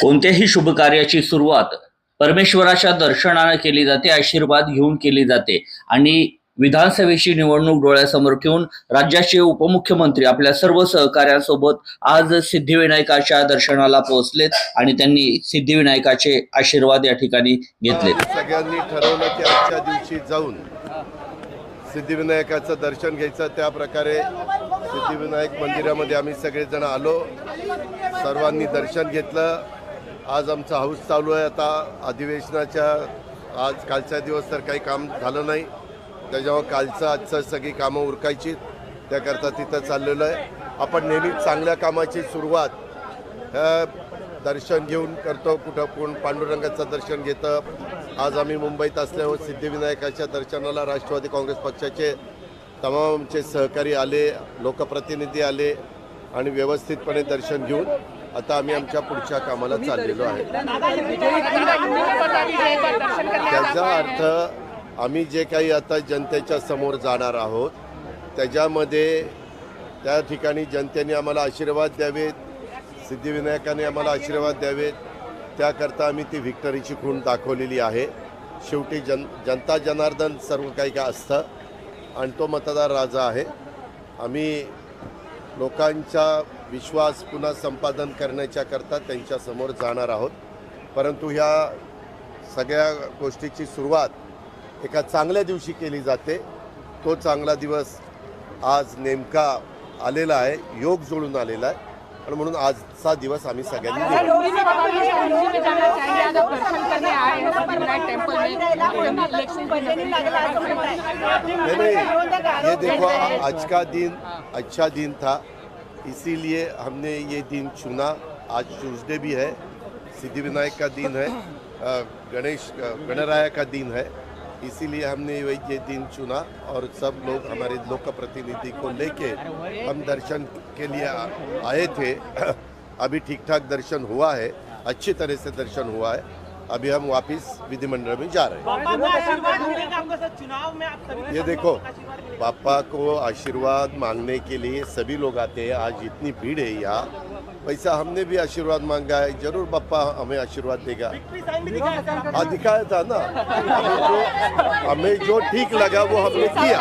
कोणत्याही शुभ कार्याची सुरुवात परमेश्वराच्या दर्शनाने केली जाते आशीर्वाद घेऊन केली जाते. आणि विधानसभेची निवडणूक डोळ्यासमोर ठेवून राज्याचे उपमुख्यमंत्री आपल्या सर्व सहकाऱ्यांसोबत आज सिद्धिविनायकाच्या दर्शनाला पोहोचलेत आणि त्यांनी सिद्धिविनायकाचे आशीर्वाद या ठिकाणी घेतले सगळ्यांनी ठरवलं की आजच्या दिवशी जाऊन सिद्धिविनायकाचं दर्शन घ्यायचं. त्या प्रकारे सिद्धिविनायक मंदिरामध्ये आम्ही सगळेजण आलो. सर्वांनी दर्शन घेतलं. आज आमचा हाऊस चालू आहे. आता अधिवेशनाच्या आज कालचा दिवस तर काही काम झालं नाही. त्याच्यामुळे कालचं आजचं सगळी कामं उरकायची. त्याकरता तिथं चाललेलं आहे. आपण नेहमी चांगल्या कामाची सुरुवात ह्या दर्शन घेऊन करतो. कुठं कोण पांडुरंगाचं दर्शन घेतं. आज आम्ही मुंबईत असल्यावर सिद्धिविनायकाच्या दर्शनाला राष्ट्रवादी काँग्रेस पक्षाचे तमामचे सहकारी आले लोकप्रतिनिधी आले आणि व्यवस्थितपणे दर्शन घेऊन आता आम्ही आमच्या पुढच्या कामाला चाललेलो आहे. त्याचा अर्थ आम्ही जे काही आता जनतेच्या समोर जाणार आहोत त्याच्यामध्ये त्या ठिकाणी जनतेने आम्हाला आशीर्वाद द्यावेत सिद्धिविनायकाने आम्हाला आशीर्वाद द्यावेत. त्याकरता आम्ही ती व्हिक्टरीची खूण दाखवलेली आहे. शेवटी जन जनता जनार्दन सर्व काही काय असतं आणि तो मतदार राजा आहे. आम्ही लोकांचा विश्वास पुन्हा संपादन करण्याच्याकरता त्यांच्यासमोर जाणार आहोत. परंतु ह्या सगळ्या गोष्टीची सुरुवात एका चांगल्या दिवशी केली जाते. तो चांगला दिवस आज नेमका आलेला आहे योग जुळून आलेला आहे. आणि म्हणून आजचा दिवस आम्ही सगळ्यांनी हैं देखो आज का दिन अच्छा दिन था. इसीलिए हमने ये दिन चुना। आज ट्यूजडे भी है। सिद्धिविनायक का दिन है। गणेश गणराया का दिन है। इसीलिए हमने ये दिन चुना और सब लोग हमारे लोक प्रतिनिधि को लेके हम दर्शन के लिए आए थे। अभी ठीक ठाक दर्शन हुआ है। अच्छी तरह से दर्शन हुआ है। अभी हम वापस विधिमंडल में जा रहे हैं। पापा को आशीर्वाद मिलेगा आपको सर चुनाव में आप सभी ये देखो पापा को आशीर्वाद मांगने के लिए सभी लोग आते हैं। आज इतनी भीड़ है यहाँ। वैसा हमने भी आशीर्वाद मांगा है। ज़रूर पापा हमें आशीर्वाद देगा। हाँ दिखाया था ना। हमें जो ठीक लगा वो हमने किया।